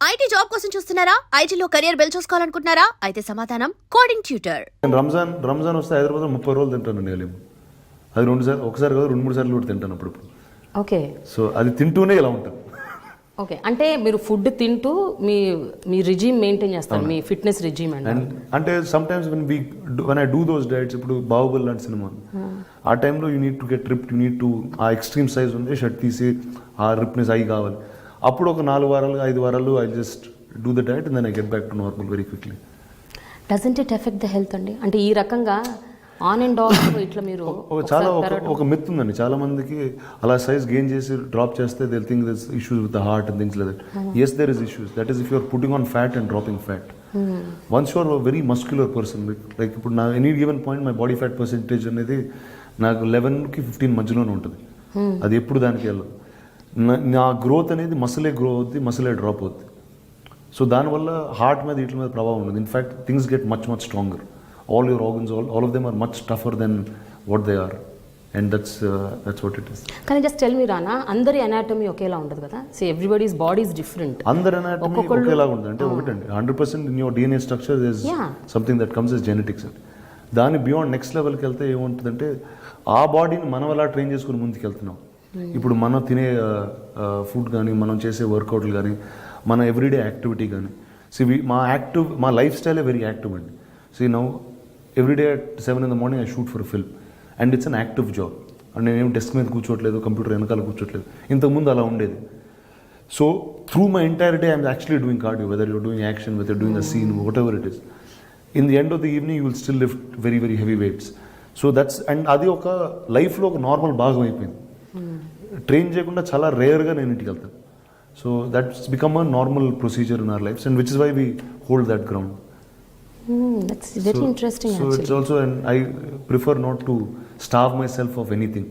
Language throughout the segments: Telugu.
ఐటీ జాబ్ కోసం చూస్తున్నారా? ఐటీలో కెరియర్ బిల్డ్ చూసుకోవాలనుకుంటున్నారా? అయితే సమాధానం కోడింగ్ ట్యూటర్ నేను రంజాన్ రంజాన్ వస్తే హైదరాబాద్లో ముప్పై రోజులు తింటానండి హలీం అది రెండు సార్లు ఒకసారి కాదు రెండు మూడు సార్లు కూడా తింటాను అప్పుడప్పుడు. ఓకే. సో అది తింటూనే ఇలా ఉంటాను ఓకే. అంటే మీరు ఫుడ్ తింటూ మీ మీ రిజీమ్ మెయింటైన్ చేస్తారు మీ ఫిట్నెస్ రిజీమ్ అండి అండ్ అంటే some times when we one I do those diets ఇప్పుడు బాహుబలి లాంటి సినిమా ఆ. టైంలో you need to get rip you need to ఆ ఎక్స్ట్రీమ్ సైజ్ ఉంది షర్ట్ తీసి ఆ రిప్నెస్ అయి కావాలి. అప్పుడు ఒక నాలుగు వారాలు ఐదు వారాలు I just do the diet then I get back to normal very quickly doesn't it affect the health అండి? అంటే ఈ రకంగా ఆన్ అండ్ ఆఫ్ ఇట్లా మీరు ఒక చాలా ఒక మిత్ ఉందండి. చాలా మందికి అలా సైజ్ గెయిన్ చేసి డ్రాప్ చేస్తే they think this issues with the heart and things like yes there is issues that is if you're putting on fat and dropping fat once you're very muscular person like ఇప్పుడు నా any given point my body fat percentage అనేది నాకు లెవెన్కి ఫిఫ్టీన్ మధ్యలోనే ఉంటుంది. అది ఎప్పుడు దానికి వెళ్ళదు నా- గ్రోత్ అనేది మసలే గ్రో అవుద్ది మసలే డ్రాప్ అవుద్ది. సో దానివల్ల హార్ట్ మీద వీటి మీద ప్రభావం ఉండదు. In fact things get much much stronger all your organs all all of them are much tougher than what they are and that's that's what it is కానీ జస్ట్ టెల్ మీ రానా అందరి అనాటమీ ఒకేలా ఉండదు కదా? So everybody's body is different అందరి ఒక్కొక్కళ్ళు- ఒకేలాగా ఉంటుంది. అంటే ఒకటండి hundred percent in your DNA structure is. Something that comes is genetics అండి దాని బియాండ్ నెక్స్ట్ లెవెల్కి వెళ్తే ఏముంటుందంటే ఆ బాడీని మనం ఎలా ట్రైన్ చేసుకుని ముందుకు వెళ్తున్నాం ఇప్పుడు మనం తినే ఫుడ్ కానీ మనం చేసే వర్కౌట్లు కానీ మన ఎవ్రీడే యాక్టివిటీ కానీ సో మా యాక్టివ్ మా లైఫ్ స్టైలే వెరీ యాక్టివ్ అండి. So now everyday at seven in the morning I shoot for film and it's an active job and నేనేం డెస్క్ మీద కూర్చోట్లేదు కంప్యూటర్ వెనకాల కూర్చోట్లేదు. ఇంతకుముందు అలా ఉండేది. So through my entire day I'm actually doing cardio whether you're doing action whether doing a scene whatever it is in the end of the evening you will still lift very very heavy weights so that's and అది ఒక లైఫ్లో ఒక నార్మల్ భాగం అయిపోయింది. ట్రైన్ చేయకుండా చాలా రేర్గా నేను ఇంటికి వెళ్తాను so that's become a normal procedure in our life and which is why we hold that ground that's very interesting so it's also and I prefer not to starve myself of anything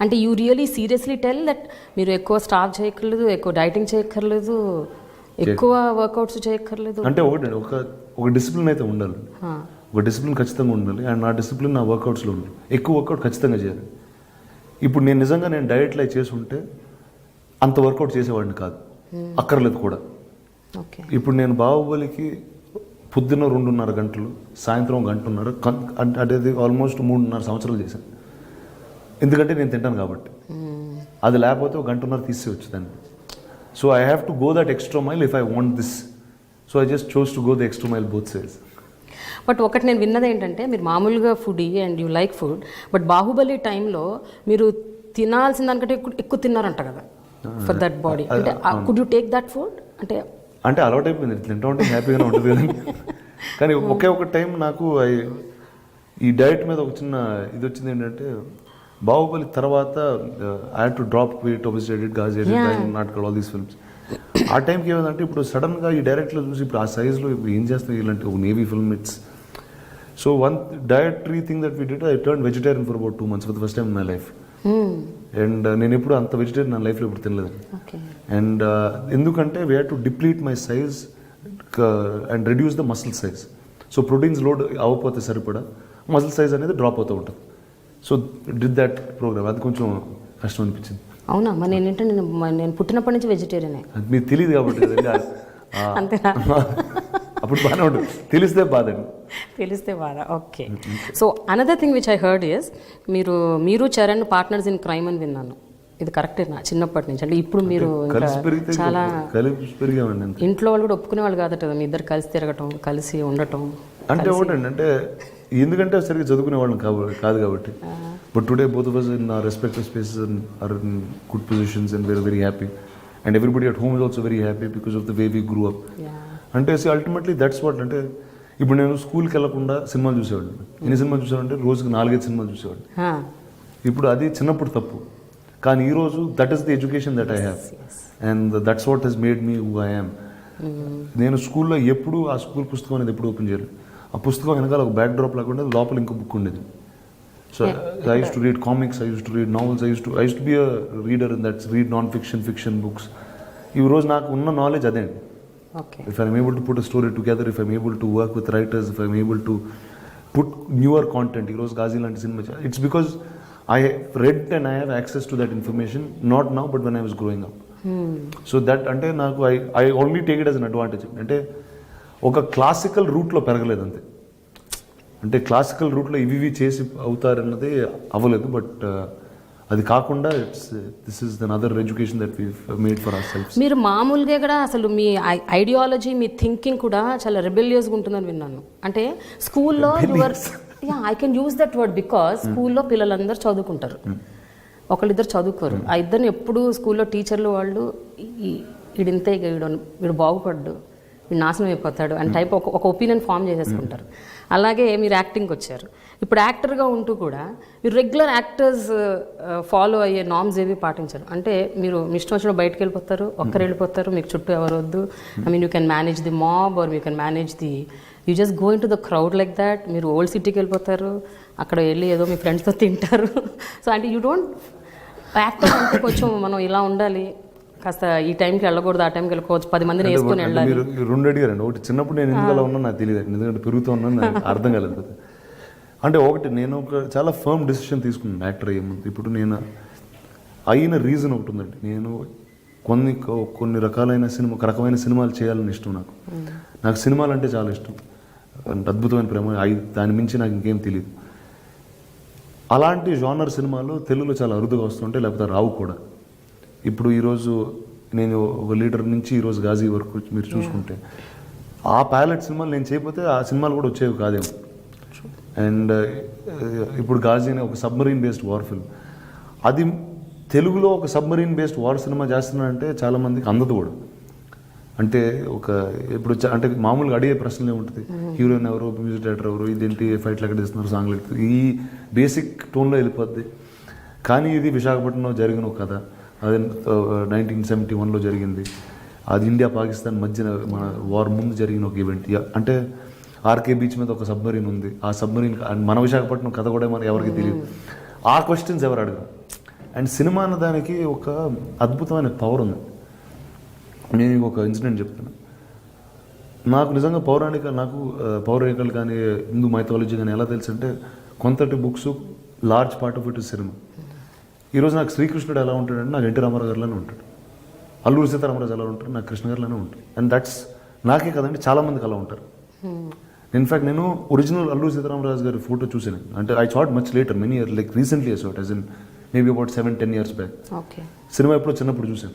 అంటే you really seriously tell that మీరు ఎక్కువ స్టాప్ చేయక్కర్లేదు ఎక్కువ డైటింగ్ చేయక్కర్లేదు ఎక్కువ వర్కౌట్స్ చేయక్కర్లేదు. అంటే ఒకటి ఒక ఒక డిసిప్లిన్ అయితే ఉండాలి. ఒక డిసిప్లిన్ ఖచ్చితంగా ఉండాలి. అండ్ నా డిసిప్లిన్ నా వర్కౌట్స్లో ఉండాలి. ఎక్కువ వర్కౌట్ ఖచ్చితంగా చేయాలి. ఇప్పుడు నేను నిజంగా నేను డైట్లో చేసి ఉంటే అంత వర్కౌట్ చేసేవాడిని కాదు. అక్కర్లేదు కూడా. ఓకే ఇప్పుడు నేను బాహుబలికి పొద్దున్న రెండున్నర గంటలు సాయంత్రం గంటన్నర అంటే అది ఆల్మోస్ట్ మూడున్నర సంవత్సరాలు చేశాను. ఎందుకంటే నేను తింటాను కాబట్టి. అది లేకపోతే ఒక గంటన్నర తీసేయచ్చు దాన్ని. So I have to go that extra mile if I want this so I just chose to go the extra mile both sides but ఒకటి నేను విన్నది ఏంటంటే మీరు మామూలుగా food and you like food but Baahubali టైంలో మీరు తినాల్సిన దానికంటే ఎక్కువ తిన్నారంట కదా ఫర్ దట్ బాడీ అంటే could you take that food అంటే అంటే అలవాటు అయిపోయింది తింటా ఉంటే హ్యాపీగానే ఉంటుంది కదండి కానీ ఒకే ఒక టైం నాకు ఈ డైట్ మీద ఒక చిన్న ఇది వచ్చింది ఏంటంటే బాహుబలి తర్వాత ఐ టు డ్రాప్ వెయిట్ ఒబిసిటెడ్ గాజెడ్ నాటకాలు ఆల్ దీస్ ఫిల్మ్స్ ఆ టైంకి ఏమైందంటే ఇప్పుడు సడన్గా ఈ డైరెక్ట్లో చూసి ఇప్పుడు ఆ సైజ్లో ఇప్పుడు ఏం చేస్తాం ఇలాంటి ఒక navy film it's so one directory thing that we did I turn vegetarian for about two months for the first time in my life and నేను ఎప్పుడు అంత వెజిటేరియన్ నా లైఫ్లో ఇప్పుడు తినలేదు. అండ్ ఎందుకంటే we have to deplete my size and reduce the muscle size so proteins load అవ్వకపోతే సరిపడా మసిల్ సైజ్ అనేది డ్రాప్ అవుతూ ఉంటుంది. సో డిడ్ దట్ ప్రోగ్రామ్ అది కొంచెం కష్టం అనిపించింది. అవునా? మరి నేను ఏంటంటే నేను నేను పుట్టినప్పటి నుంచి వెజిటేరియనే అది మీకు తెలియదు కాబట్టి అంతేనా? అప్పుడు బాగానే ఉంటుంది తెలిస్తే బాధండి తెలిస్తే బాధ. Okay. So another thing which I heard is మీరు మీరు చరణ్ పార్ట్నర్స్ ఇన్ క్రైమ్ అని విన్నాను. ఇది కరెక్టేనా చిన్నప్పటి నుంచి. అంటే ఇప్పుడు మీరు చాలా ఇంట్లో వాళ్ళు కూడా ఒప్పుకునే వాళ్ళు కాదట కదా. మీ ఇద్దరు కలిసి తిరగటం కలిసి ఉండటం అంటే ఒకటండి అంటే ఎందుకంటే సరిగ్గా చదువుకునే వాళ్ళం కాబ- కాదు కాబట్టి. But today both of in our respective spaces are in good positions and very very happy and everybody at home is also very happy because of the way we grew up. అంటే అల్టిమేట్లీ దట్స్ వాట్ అంటే ఇప్పుడు నేను స్కూల్కి వెళ్ళకుండా సినిమాలు చూసేవాడిని. ఎన్ని సినిమాలు చూసేవాడంటే రోజుకి నాలుగైదు సినిమాలు చూసేవాడిని. ఇప్పుడు అది చిన్నప్పుడు తప్పు. కానీ ఈరోజు that is the education that I have and that's what has made me who I am నేను స్కూల్లో ఎప్పుడు ఆ స్కూల్ పుస్తకం అనేది ఎప్పుడు ఓపెన్ చేయలేదు. ఆ పుస్తకం వెనకాల ఒక బ్యాక్ డ్రాప్ లేకుండా లోపల ఇంకో బుక్ ఉండేది. So I used to read comics I used to read novels I used to I used to be a reader in that's read non fiction fiction books ఈ రోజు నాకు ఉన్న నాలెడ్జ్ అదే. అండి okay if I'm able to put a story together, if I'm able to work with writers, if I'm able to put newer content, Heroes Ghazi లాంటి cinema it's because I read and I have access to that information, not now, but when I was growing up. So that అంటే నాకు I I only take it as an advantage అంటే ఒక క్లాసికల్ రూట్లో పెరగలేదు అంతే అంటే క్లాసికల్ రూట్లో ఇవి ఇవి చేసి అవుతారన్నది అవ్వలేదు బట్ అది కాకుండా it's this is other education that we made for our self మీరు మామూలుగా కూడా అసలు మీ ఐడియాలజీ మీ థింకింగ్ కూడా చాలా రెబెలియస్గా ఉంటుందని విన్నాను. అంటే స్కూల్లో your yeah I can use that word because స్కూల్లో పిల్లలందరూ చదువుకుంటారు. ఒకళ్ళిద్దరు చదువుకోరు. ఆ ఇద్దరిని ఎప్పుడు స్కూల్లో టీచర్లు వాళ్ళు ఈ వీడింతే వీడు వీడు బాగుపడ్డు. వీడు నాశనం అయిపోతాడు అని టైప్ ఒక ఒక ఒపీనియన్ ఫామ్ చేసేసుకుంటారు. అలాగే మీరు యాక్టింగ్కి వచ్చారు. ఇప్పుడు యాక్టర్గా ఉంటూ కూడా మీరు రెగ్యులర్ యాక్టర్స్ ఫాలో అయ్యే నామ్స్ ఏవి పాటించారు? అంటే మీరు మీ ఇష్టం వచ్చిన బయటకు వెళ్ళిపోతారు ఒక్కరు వెళ్ళిపోతారు మీకు చుట్టూ ఎవరు వద్దు. I mean you can manage the mob or you can manage the you just go into the crowd like that మీరు ఓల్డ్ సిటీకి వెళ్ళిపోతారు అక్కడ వెళ్ళి ఏదో మీ ఫ్రెండ్స్తో తింటారు. సో అంటే యూ డోంట్ యాక్టర్ అంటే కొంచెం మనం ఇలా ఉండాలి. కాస్త ఈ టైంకి వెళ్ళకూడదు ఆ టైంకి వెళ్ళకోవచ్చు పది మందిని వేసుకొని వెళ్ళాలి. రెండు అడిగారండి ఒకటి చిన్నప్పుడు నేను ఎందుకు అలా ఉన్నా నాకు తెలియదు ఎందుకంటే పెరుగుతూ ఉన్నాను నాకు అర్థం కాలేదు. అంటే ఒకటి నేను ఒక చాలా ఫర్మ్ డెసిషన్ తీసుకున్నాను యాక్టర్ అయ్యే ముందు ఇప్పుడు నేను అయిన రీజన్ ఒకటి ఉందండి. నేను కొన్ని కొన్ని రకాలైన సినిమా ఒక రకమైన సినిమాలు చేయాలని ఇష్టం నాకు. నాకు సినిమాలు అంటే చాలా ఇష్టం. అద్భుతమైన ప్రేమ దాని మించి నాకు ఇంకేం తెలియదు అలాంటి జానర్ సినిమాలు తెలుగులో చాలా అరుదుగా వస్తుంటాయి లేకపోతే రావు కూడా. ఇప్పుడు ఈరోజు నేను ఒక లీడర్ నుంచి ఈరోజు గాజీ వరకు మీరు చూసుకుంటే ఆ ప్యాలెట్ సినిమాలు నేను చేయకపోతే ఆ సినిమాలు కూడా వచ్చేవి కాదేమో. అండ్ ఇప్పుడు గాజీ అనే ఒక సబ్మరీన్ బేస్డ్ వార్ ఫిల్మ్. అది తెలుగులో ఒక సబ్మరీన్ బేస్డ్ వార్ సినిమా చేస్తున్నారంటే చాలా మందికి అందదు కూడా. అంటే ఒక ఇప్పుడు అంటే మామూలుగా అడిగే ప్రశ్నలే ఉంటుంది హీరోయిన్ ఎవరు? మ్యూజిక్ డైరెక్టర్ ఎవరు? ఇదేంటి ఫైట్లు ఎక్కడ తీస్తున్నారు సాంగ్లు ఈ బేసిక్ టోన్లో వెళ్ళిపోద్ది. కానీ ఇది విశాఖపట్నంలో జరిగిన ఒక కథ. అది నైన్టీన్ సెవెంటీ వన్లో జరిగింది. అది ఇండియా పాకిస్తాన్ మధ్యన మన వార్ ముందు జరిగిన ఒక ఈవెంట్. అంటే ఆర్కే బీచ్ మీద ఒక సబ్మరీన్ ఉంది. ఆ సబ్మరీన్ మన విశాఖపట్నం కథ కూడా మనకి ఎవరికి తెలియదు. ఆ క్వశ్చన్స్ ఎవరు అడగరు. అండ్ సినిమా అన్న దానికి ఒక అద్భుతమైన పవర్ ఉంది. నేను ఒక ఇన్సిడెంట్ చెప్తాను నాకు నిజంగా పౌరాణిక నాకు పౌరాణికలు కానీ హిందూ మైథాలజీ కానీ ఎలా తెలుసు అంటే కొంతటి books large part of it cinema ఈరోజు నాకు శ్రీకృష్ణుడు ఎలా ఉంటాడంటే నాకు ఎన్టీ రామారావు గారిలోనే ఉంటాడు. అల్లూరి సీతారామరాజు ఎలా ఉంటాడు నాకు కృష్ణ గారిలోనే ఉంటాడు. అండ్ దట్స్ నాకే కదండి చాలా మందికి అలా ఉంటారు. ఇన్ఫాక్ట్ నేను ఒరిజినల్ అల్లూరి సీతారామరాజు గారి ఫోటో చూసాను అంటే I chat much later many year like recently chat as in maybe about seven ten years back okay cinema ఎప్పుడో చిన్నప్పుడు చూసాను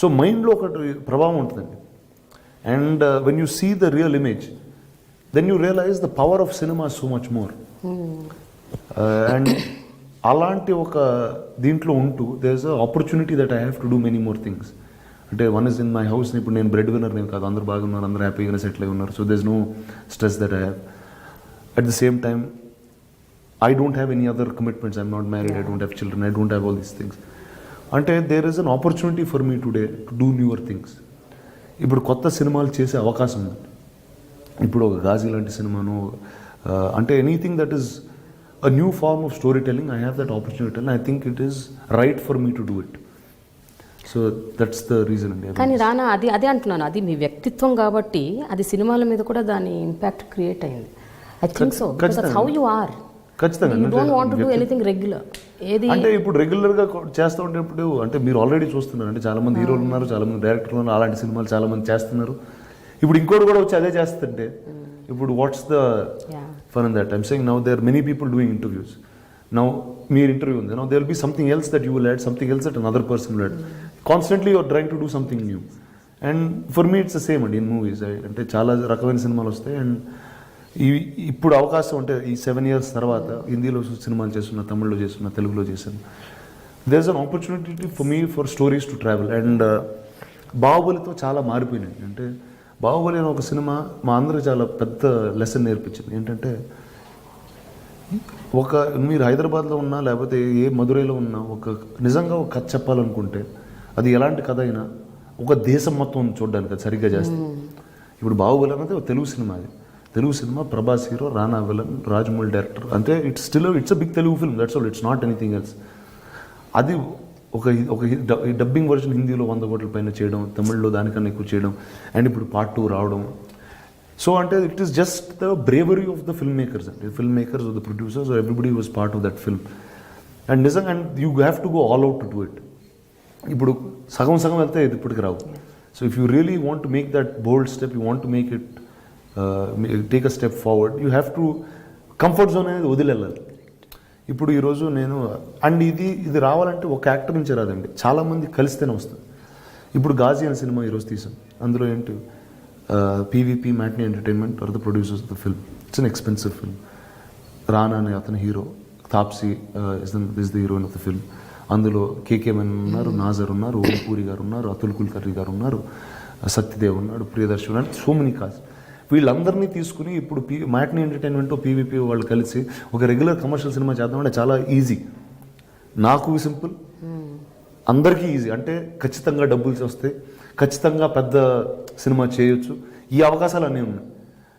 సో మైండ్లో ఒకటి ప్రభావం ఉంటుందండి. And when you see the real image then you realise the power of cinema so much more and అలాంటి ఒక దీంట్లో ఉంటూ there is opportunity that I have to do many more things అంటే one is in my house ఇప్పుడు నేను బ్రెడ్ విన్నర్ నేను కాదు అందరూ బాగున్నారు అందరూ హ్యాపీగా సెటిల్ అయి ఉన్నారు. So there's no stress that I have at the same time I don't have any other commitments I'm not married I don't have children I don't have all these things అంటే there is an opportunity for me today to do newer things ఇప్పుడు కొత్త సినిమాలు చేసే అవకాశం ఉంది. ఇప్పుడు ఒక గాజీ లాంటి సినిమాను అంటే anything that is new form of story telling I have that opportunity and I think it is right for me to do it so that's the reason అండి కానీ రానా అది అదే అంటున్నాను. అది మీ వ్యక్తిత్వం కాబట్టి అది సినిమాల మీద కూడా దాని ఇంపాక్ట్ క్రియేట్ అయింది. I think so. How you are ఖచ్చితంగా. You don't want to do వ్యక్తి- ఎనీథింగ్ రెగ్యులర్ ఏది అంటే ఇప్పుడు రెగ్యులర్గా చేస్తూ ఉంటేప్పుడు అంటే మీరు ఆల్రెడీ చూస్తున్నారు. అంటే చాలా మంది హీరోలు ఉన్నారు చాలా మంది డైరెక్టర్లు ఉన్నారు అలాంటి సినిమాలు చాలా మంది చేస్తున్నారు. ఇప్పుడు ఇంకోటి కూడా వచ్చి అదే చేస్తుంటే ఇప్పుడు what's the. Fun in that I'm saying now there many people doing interviews now మీరు ఇంటర్వ్యూ ఉంది. Now there be something else that you will add something else that another person will add constantly you're trying to do something new and for me it's the same అండి ఇన్ మూవీస్ అంటే చాలా రకమైన సినిమాలు వస్తాయి. అండ్ ఈ ఇప్పుడు అవకాశం అంటే ఈ సెవెన్ ఇయర్స్ తర్వాత హిందీలో సినిమాలు చేస్తున్నా తమిళ్ళో చేస్తున్నా తెలుగులో చేశాను there is an opportunity for me for stories to travel and బాహుబలితో చాలా మారిపోయినాయి. అంటే బాహుబలి అనే ఒక సినిమా మా అందరికి చాలా పెద్ద లెసన్ నేర్పించింది. ఏంటంటే ఒక మీరు హైదరాబాద్లో ఉన్నా లేకపోతే ఏ మధురైలో ఉన్నా ఒక నిజంగా ఒక కథ చెప్పాలనుకుంటే అది ఎలాంటి కథ అయినా ఒక దేశం మొత్తం చూడడానికి అది సరిగ్గా చేస్తే. ఇప్పుడు బాహుబలి అనేది ఒక తెలుగు సినిమా అది. Telugu cinema Prabhas hero Rana villain Rajamouli director. అంటే it's still it's a big Telugu film that's all it's not anything else అది ఒక ఒక డబ్బింగ్ వర్షన్ హిందీలో వంద కోట్ల పైన చేయడం తమిళ్ళో దానికన్నా ఎక్కువ చేయడం అండ్ ఇప్పుడు పార్ట్ టూ రావడం. సో అంటే it is just the bravery of the film makers అంటే film makers the producers everybody was part of that film and నిజంగా and you have to go all out to do it ఇప్పుడు సగం సగం వెళ్తే ఇది ఇప్పటికి రావు. So if you really want to make that bold step you want to make it take a step forward you have to comfort zone అనేది వదిలేళ్ళాలి ఇప్పుడు ఈరోజు నేను అండ్ ఇది ఇది రావాలంటే ఒక యాక్టర్ నుంచి రాదండి. చాలామంది కలిస్తేనే వస్తుంది. ఇప్పుడు గాజీ అనే సినిమా ఈరోజు తీసాం అందులో ఏంటి PVP Matinee Entertainment are the producers of the film it's an expensive film Rana అనే అతను hero Taapsee is is the heroine of the film అందులో కేకే మెన్ ఉన్నారు నాజర్ ఉన్నారు ఓం పూరి గారు ఉన్నారు అతుల్ కుల్కర్రీ గారు ఉన్నారు సత్యదేవ్ ఉన్నాడు ప్రియదర్శి ఉన్నాడు సో మెనీ కాస్ వీళ్ళందరినీ తీసుకుని ఇప్పుడు పీ మ్యాట్ని ఎంటర్టైన్మెంట్ పీవీపీ వాళ్ళు కలిసి ఒక రెగ్యులర్ కమర్షియల్ సినిమా చేద్దామంటే చాలా ఈజీ నాకు సింపుల్ అందరికీ ఈజీ అంటే ఖచ్చితంగా డబ్బులు వస్తాయి. ఖచ్చితంగా పెద్ద సినిమా చేయొచ్చు. ఈ అవకాశాలు అన్నీ ఉన్నాయి.